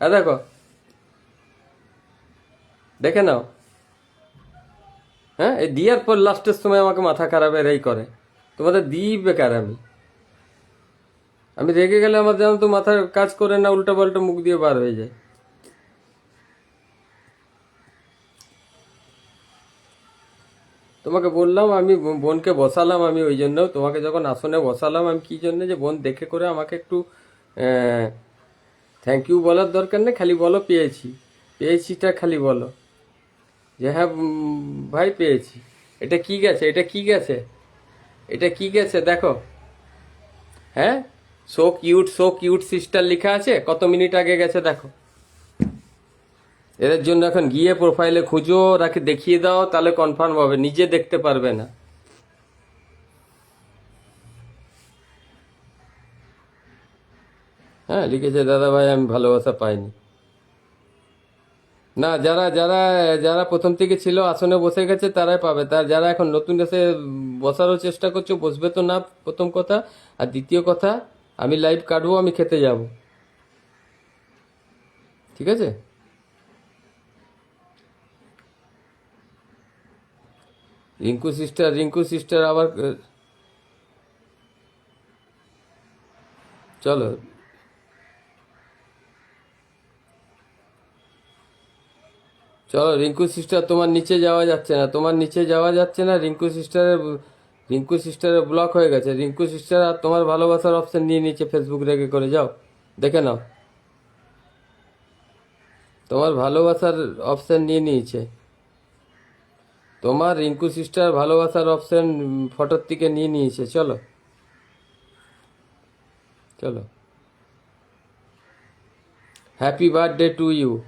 হ্যাঁ দেখো। দেখে নাও। হ্যাঁ এই দিয়ার পর লাস্টের সময় আমাকে মাথা খারাপের এই করে। তোমাদের দিই বেকার আমি। আমি রেগে গেলে আমার যেন তো মাথার কাজ করে না, উল্টা পাল্টা মুখ দিয়ে বার হয়ে যায়। তোমাকে বললাম, আমি বোনকে বসালাম আমি ওই জন্য। তোমাকে যখন আসনে বসালাম, আমি কি জন্য যে বোন দেখে করে আমাকে একটু থ্যাংক ইউ বলার দরকার নেই, খালি বলো পেয়েছি। পেয়েছিটা খালি বলো। যে হ্যাঁ ভাই পেয়েছি। এটা কি গেছে? এটা কি গেছে? এটা কি গেছে? দেখো। হ্যাঁ? So cute so cute sister লেখা আছে, কত মিনিট আগে গেছে, দেখো। এদের জন্য এখন গিয়ে প্রোফাইলে খুঁজো রাখে দেখিয়ে দাও, তাহলে কনফার্ম হবে। নিজে দেখতে পারবে না। হ্যাঁ লিখেছে, দাদা ভাই, আমি ভালোবাসা পাইনি। না, যারা যারা যারা প্রথম থেকে ছিল, আসনে বসে গেছে, তারাই পাবে। তার যারা এখন নতুন এসে বসারও চেষ্টা করছ, বসবে তো না, প্রথম কথা। আর দ্বিতীয় কথা, আমি লাইভ কাটবো, আমি খেতে যাব। ঠিক আছে? রিঙ্কু সিস্টার রিঙ্কু সিস্টার আবার চলো। চলো, রিঙ্কু সিস্টার তোমার নিচে যাওয়া যাচ্ছে না। তোমার নিচে যাওয়া যাচ্ছে না, রিঙ্কু সিস্টারের রিঙ্কু সিস্টারের ব্লক হয়ে গেছে। রিঙ্কু সিস্টার আর তোমার ভালোবাসার অপশন নিয়ে নিচে ফেসবুক রেখে করে যাও। দেখে নাও। তোমার ভালোবাসার অপশন নিয়ে নিয়েছে। তোমার রিঙ্কু সিস্টার ভালোবাসার অপশন ফটোর থেকে নিয়ে নিয়েছে। চলো। চলো। হ্যাপি বার্থডে টু ইউ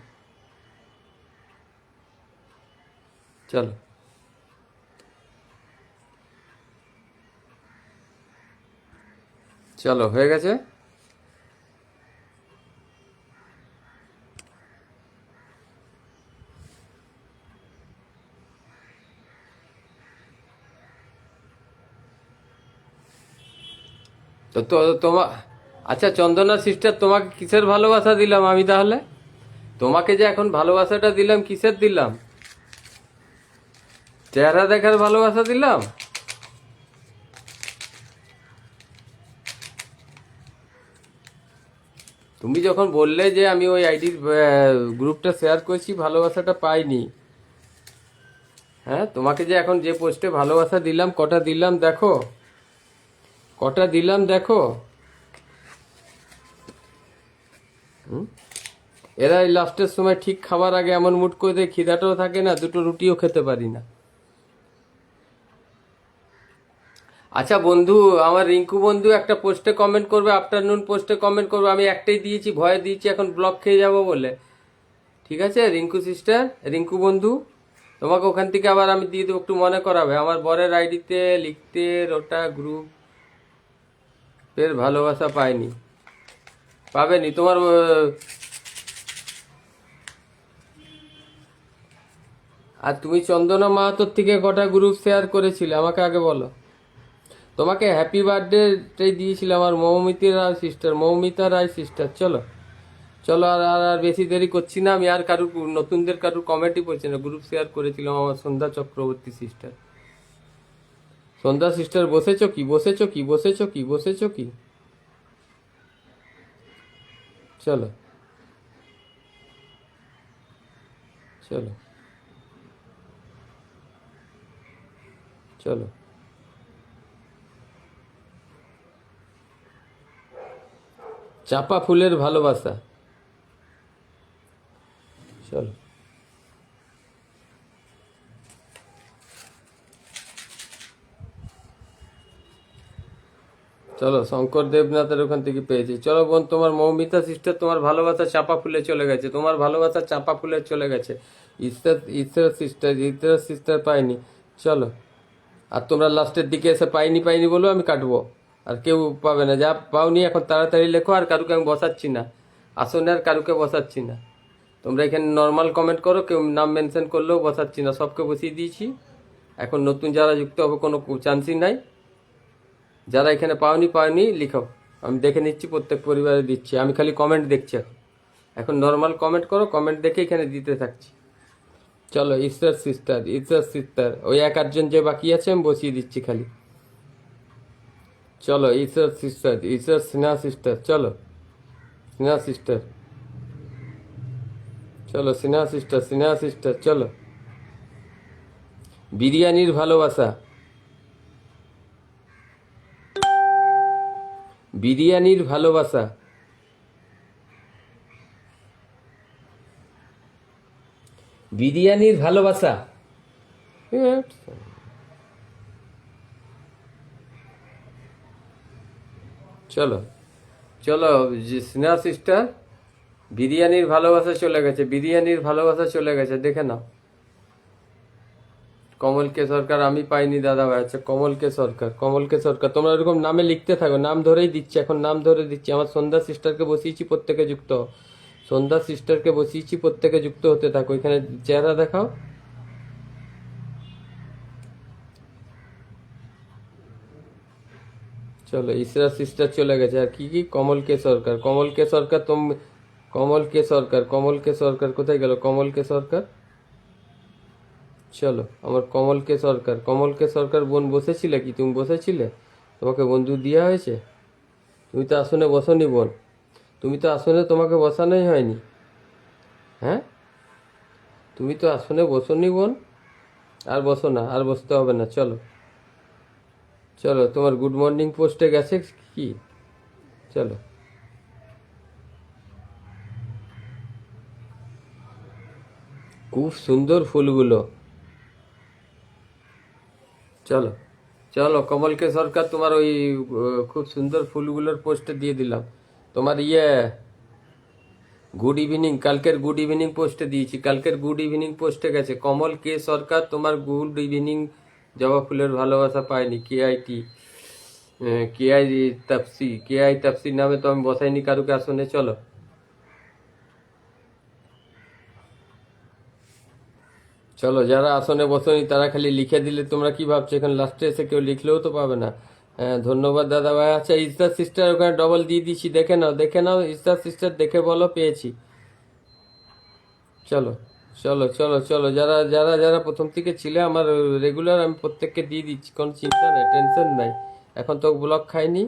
চলো। চলো, হয়ে গেছে? তো তো তোমার আচ্ছা চন্দনা সিস্টার তোমাকে কিসের ভালোবাসা দিলাম আমি তাহলে? তোমাকে যে এখন ভালোবাসাটা দিলাম, কিসের দিলাম? চেহারা দেখার ভালোবাসা দিলাম? তুমি যখন বললে যে আমি ওই আইডির গ্রুপটা শেয়ার করেছি, ভালোবাসাটা পাইনি। হ্যাঁ তোমাকে যে এখন যে পোস্টে ভালোবাসা দিলাম, কটা দিলাম দেখো? কটা দিলাম দেখো? এরা এই লাস্টের সময় ঠিক খাবার আগে এমন মুড করে দেয়, খিদাটাও থাকে না, দুটো রুটিও খেতে পারি না। আচ্ছা বন্ধু, আমার রিঙ্কু বন্ধু একটা পোস্টে কমেন্ট করবে আফটারনুন পোস্টে কমেন্ট করবে, আমি একটাই দিয়েছি, ভয় দিয়েছি, এখন ব্লক খেয়ে যাব বলে। ঠিক আছে, রিঙ্কু সিস্টার রিঙ্কু বন্ধু, তোমাকে ওখান থেকে আবার আমি দিয়ে দেবো, একটু মনে করাবে। আমার বরের আইডিতে লিখতে ওটা গ্রুপ এর ভালোবাসা পাইনি পাবেনি, তোমার আর তুমি চন্দনা মাহাতোর থেকে কটা গ্রুপ শেয়ার করেছিলে, আমাকে আগে বলো। তোমাকে হ্যাপি বার্থডে দিয়েছিল আমার মৌমিতা রায় সিস্টার মৌমিতা রায় সিস্টার চলো। চলো আর আর বেশি দেরি করছি না, আমি আর কারুর নতুনদের কারুর কমেন্টই পড়ছি না গ্রুপ শেয়ার করেছিলাম আমার সন্ধ্যা চক্রবর্তী সিস্টার সন্ধ্যা সিস্টার বসেছ কি? বসেছ কি? বসেছ কি? বসেছো কি? চলো। চলো। চলো। চাপা ফুলের ভালোবাসা। চলো। চলো, শঙ্কর দেবনাথের ওখান থেকে পেয়েছি। চলো বোন, তোমার মৌমিতা সিস্টার তোমার ভালোবাসা চাপা ফুলে চলে গেছে। তোমার ভালোবাসা চাপা ফুলে চলে গেছে। ঈশ্বর ঈশ্বর সিস্টার ঈশ্বর সিস্টার পাইনি চলো। আর তোমরা লাস্টের দিকে এসে পাইনি পাইনি বলো আমি কাটবো। আর কেউ পাবে না। যা পাওনি এখন তাড়াতাড়ি লেখো, আর কারুকে আমি বসাচ্ছি না। আসনে আর কারুকে বসাচ্ছি না। তোমরা এখানে নর্মাল কমেন্ট করো, কেউ নাম মেনশন করলেও বসাচ্ছি না। সবকে বসিয়ে দিয়েছি। এখন নতুন যারা যুক্ত হবে, কোনো চান্সই নাই। যারা এখানে পাওনি পাওনি, লিখো। আমি দেখে নিচ্ছি, প্রত্যেক পরিবারে দিচ্ছি। আমি খালি কমেন্ট দেখছি এখন। এখন নর্মাল কমেন্ট করো কমেন্ট দেখে এখানে দিতে থাকছি। চলো ঈশ্বর সিস্টার ঈশ্বর সিস্টার ওই এক আটজন যে বাকি আছে, আমি বসিয়ে দিচ্ছি খালি। চলো ঈশ্বর সিস্টার ঈশ্বর স্নেহা সিস্টার চলো। স্নেহা সিস্টার চলো স্নেহা সিস্টার স্নেহা সিস্টার চলো। বিরিয়ানির ভালোবাসা। বিরিয়ানির ভালোবাসা। বিরিয়ানির ভালোবাসা। চলো। চলো স্নেহা সিস্টার বিরিয়ানির ভালোবাসা চলে গেছে, বিরিয়ানির ভালোবাসা চলে গেছে, দেখে নাও। কমল কে সরকার, আমি পাইনি দাদা ভাই আচ্ছা কমল কে সরকার কমল কে সরকার, তোমরা এরকম নামে লিখতে থাকো, নাম ধরেই দিচ্ছি, এখন নাম ধরে দিচ্ছি, আমার সন্ধ্যা সিস্টারকে বসিয়েছি প্রত্যেকে যুক্ত। সন্ধ্যা সিস্টারকে বসিয়েছি প্রত্যেকে যুক্ত হতে থাকো, এখানে চেহারা দেখাও। চলো, ইসরা সিস্টার চলে গেছে। আর কি কি? কমল কে সরকার? কমল কে সরকার তুমি কমল কে সরকার? কমল কে সরকার? কোথায় গেল কমল কে সরকার? চলো, আমার কমল কে সরকার। কমল কে সরকার বোন বসেছিলে কি? তুমি বসেছিলে? তোমাকে বন্ধু দেওয়া হয়েছে? তুমি তো আসনে বসনি বোন। তুমি তো আসনে তোমাকে বসানোই হয়নি। হ্যাঁ? তুমি তো আসনে বসনি বোন? আর বসো না, আর বসতে হবে না, চলো। চলো, তোমার গুড মর্নিং পোস্টে গেছে কি? চলো। খুব সুন্দর ফুলগুলো। চলো চলো, কমলকে সরকার তোমার ওই খুব সুন্দর ফুলগুলোর পোস্টে দিয়ে দিলাম। তোমার ইয়ে গুড ইভিনিং কালকের গুড ইভিনিং পোস্টে দিয়েছি। কালকের গুড ইভিনিং পোস্টে গেছে। কমল কে সরকার তোমার গুড ইভিনিং জবা ফুলের ভালোবাসা পায়নি K I T K I Tapasi K I তাপসির নামে তো আমি বসাইনি কারুকে আসনে চলো। চলো, যারা আসনে বসনি, তারা খালি লিখে দিলে তোমরা কি ভাবছ? এখন লাস্টে এসে কেউ লিখলেও তো পাবে না। ধন্যবাদ দাদা ভাই আচ্ছা ইস্তার সিস্টার ওখানে ডবল দিয়ে দিচ্ছি, দেখে নাও দেখে নাও ইস্তার সিস্টার দেখে বলো, পেয়েছি। চলো। চলো চলো চলো। যারা যারা যারা প্রথম থেকে ছিলে, আমার রেগুলার আমি প্রত্যেককে দিয়ে দিচ্ছি, কোনো চিন্তা নাই টেনশন নাই। এখন তো ব্লক খাইনি,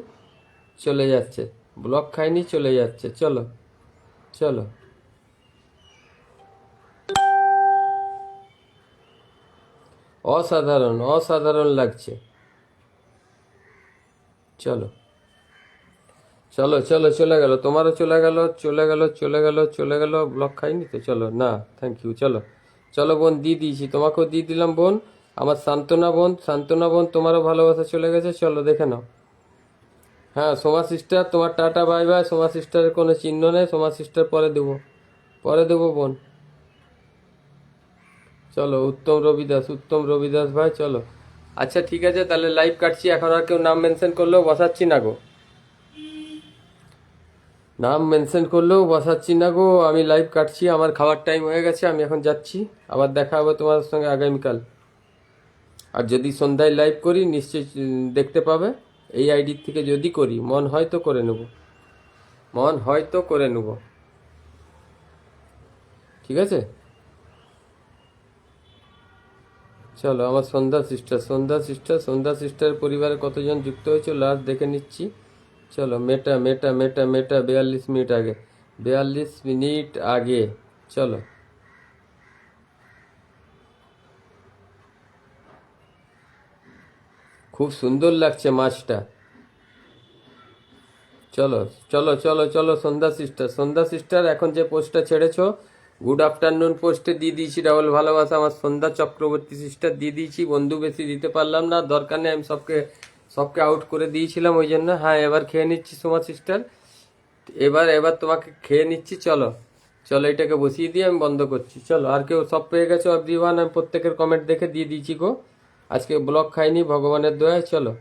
চলে যাচ্ছে। ব্লক খাইনি, চলে যাচ্ছে। চলো চলো। অসাধারণ অসাধারণ লাগছে। চলো। চলো চলো, চলে গেল, তোমারও চলে গেল চলে গেল চলে গেল চলে গেল ব্লক খাইনি তো? চলো, না থ্যাংক ইউ চলো। চলো বোন, দিয়ে দিয়েছি, তোমাকেও দিয়ে দিলাম বোন। আমার সান্ত্বনা বোন সান্ত্বনা বোন, তোমারও ভালোবাসা চলে গেছে, চলো, দেখে নাও। হ্যাঁ সোমা সিস্টার তোমার টাটা বাই বাই সোমা সিস্টারের কোনো চিহ্ন নেই, সোমা সিস্টার পরে দেবো। পরে দেবো বোন। চলো, উত্তম রবিদাস উত্তম রবিদাস ভাই, চলো। আচ্ছা ঠিক আছে, তাহলে লাইভ কাটছি, এখন আর কেউ নাম মেনশন করলেও বসাচ্ছি না গো। নাম মেনশন করলেও বসাচ্ছি না গো, আমি লাইভ কাটছি, আমার খাওয়ার টাইম হয়ে গেছে, আমি এখন যাচ্ছি। আবার দেখা হবে তোমার সঙ্গে আগামীকাল। আর যদি সন্ধ্যায় লাইভ করি, নিশ্চয়ই দেখতে পাবে। এই আইডি থেকে যদি করি, মন হয় তো করে নেব। মন হয় তো করে নেব। ঠিক আছে? চলো, আমার Sandhya sister Sandhya sister Sandhya sister পরিবারে কতজন যুক্ত হয়েছে লাস্ট দেখে নিচ্ছি। চলো, মেটা মেটা মেটা মেটা, বিয়াল্লিশ মিনিট আগে। বিয়াল্লিশ মিনিট আগে, চলো। খুব সুন্দর লাগছে মাছটা। চলো চলো চলো চলো, সন্ধ্যা সিস্টার। সন্ধ্যা সিস্টার, এখন যে পোস্টটা ছেড়েছো, গুড আফটারনুন পোস্টে দিয়ে দিয়েছি ডাবল ভালোবাসা, আমার সন্ধ্যা চক্রবর্তী সিস্টার, দিয়ে দিয়েছি, বন্ধু বেশি দিতে পারলাম না, দরকার নেই আমি সবকে সবকে আউট করে দিয়েছিলাম ওই জন্য হ্যাঁ এবার খেয়ে নিচ্ছি সোমা সিস্টার। এবার এবার তোমাকে খেয়ে নিচ্ছি, চলো। চলো, এটাকে বসিয়ে দিয়ে আমি বন্ধ করছি। চলো, আর কেউ সব পেয়ে গেছো এভরিওয়ান আমি প্রত্যেকের কমেন্ট দেখে দিয়ে দিয়েছি গো। আজকে ব্লগ খাইনি, ভগবানের দয়ায়, চলো।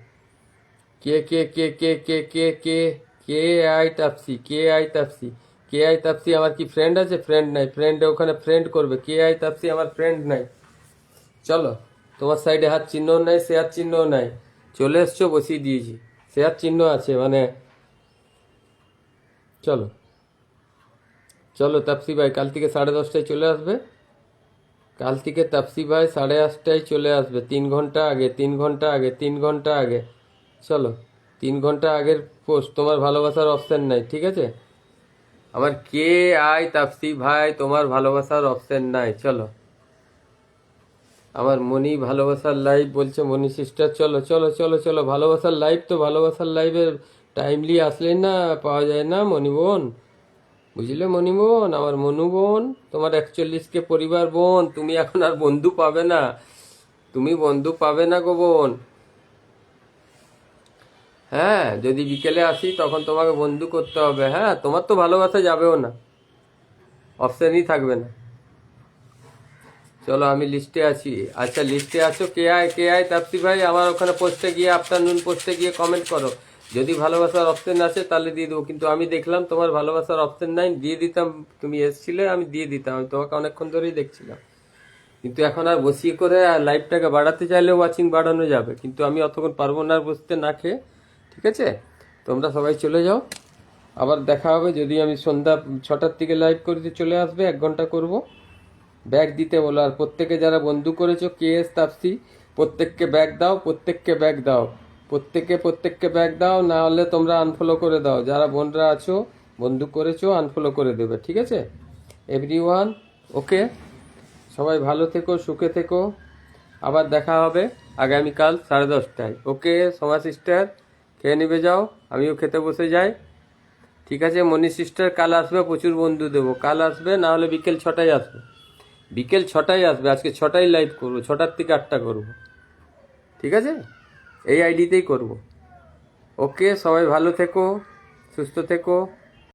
K K K K K K K K I Tapasi, K I Tapasi, K I Tapasi, আমার কি ফ্রেন্ড আছে? ফ্রেন্ড নাই। ফ্রেন্ড ওখানে ফ্রেন্ড করবে। কে আই তাপসি, আমার ফ্রেন্ড নাই। চলো, তোমার সাইডে হাত চিহ্নও নাই, সে হাত চিহ্নও নাই। চলে এসছো, বসিয়ে দিয়েছি। শেয়ার চিহ্ন আছে মানে চলো। চলো, তাপসি ভাই, কাল থেকে সাড়ে দশটায় চলে আসবে। কাল থেকে তাপসি ভাই সাড়ে আটটায় চলে আসবে, তিন ঘণ্টা আগে, তিন ঘণ্টা আগে, তিন ঘণ্টা আগে। চলো, তিন ঘণ্টা আগের পোস্ট, তোমার ভালোবাসার অপশন নাই, ঠিক আছে? আমার কে আই তাপসি ভাই, তোমার ভালোবাসার অপশন নাই, চলো। আমার মনি ভালোবাসার লাইভ বলছে, মনি সিস্টার চলো চলো চলো চলো, ভালোবাসার লাইভ তো ভালোবাসার লাইভে টাইমলি আসলে না, পাওয়া যায় না, মনি বোন। বুঝলে, মনি বোন? আমার মনু বোন, তোমার একচল্লিশকে পরিবার বোন, তুমি এখন আর বন্ধু পাবে না। তুমি বন্ধু পাবে না গো বোন। হ্যাঁ যদি বিকেলে আসি, তখন তোমাকে বন্ধু করতে হবে। হ্যাঁ তোমার তো ভালোবাসা যাবেও না। অপশানই থাকবে না। চলো, আমি লিস্টে আছি। আচ্ছা লিস্টে আছো? কে আয় কে আয়? তাপ্তি ভাই, আমার ওখানে পোস্টে গিয়ে আফটারনুন পোস্টে গিয়ে কমেন্ট করো। যদি ভালোবাসার অপশন আছে তাহলে দিয়ে দেবো। কিন্তু আমি দেখলাম, তোমার ভালোবাসার অপশন নাই, দিয়ে দিতাম, তুমি এসছিলে, আমি দিয়ে দিতাম। আমি তোমাকে অনেকক্ষণ ধরেই দেখছিলাম। কিন্তু এখন আর বসিয়ে করে লাইভটাকে বাড়াতে চাইলে ওয়াচিং বাড়ানো যাবে। কিন্তু আমি অতক্ষণ পারব না আর বসতে না খেয়ে। ঠিক আছে? তোমরা সবাই চলে যাও। আবার দেখা হবে। যদি আমি সন্ধ্যা ছটার থেকে লাইভ করতে চলে আসবে, এক ঘণ্টা করব। ব্যাগ দিতে বলো। আর প্রত্যেকে যারা বন্ধু করেছ, কে এস তাপসি? প্রত্যেককে ব্যাগ দাও, প্রত্যেককে ব্যাগ দাও। প্রত্যেককে প্রত্যেককে ব্যাগ দাও, না হলে তোমরা আনফলো করে দাও। যারা বোনরা আছো বন্ধু করেছ আনফলো করে দেবে, ঠিক আছে? এভরি ওয়ান ওকে সবাই ভালো থেকো, সুখে থেকো। আবার দেখা হবে আগামীকাল সাড়ে দশটায়। ওকে সোমা সিস্টার খেয়ে নেবে যাও, আমিও খেতে বসে যাই। ঠিক আছে মনি সিস্টার কাল আসবে, প্রচুর বন্ধু দেবো। কাল আসবে, না হলে বিকেল ছটায় আসবে। বিকেল ছটায় আসবে, আজকে ছটায় লাইভ করব, ছটার থেকে আটটা করব। ঠিক আছে? এই আইডিতেই করব। ওকে সবাই ভালো থেকো, সুস্থ থেকো।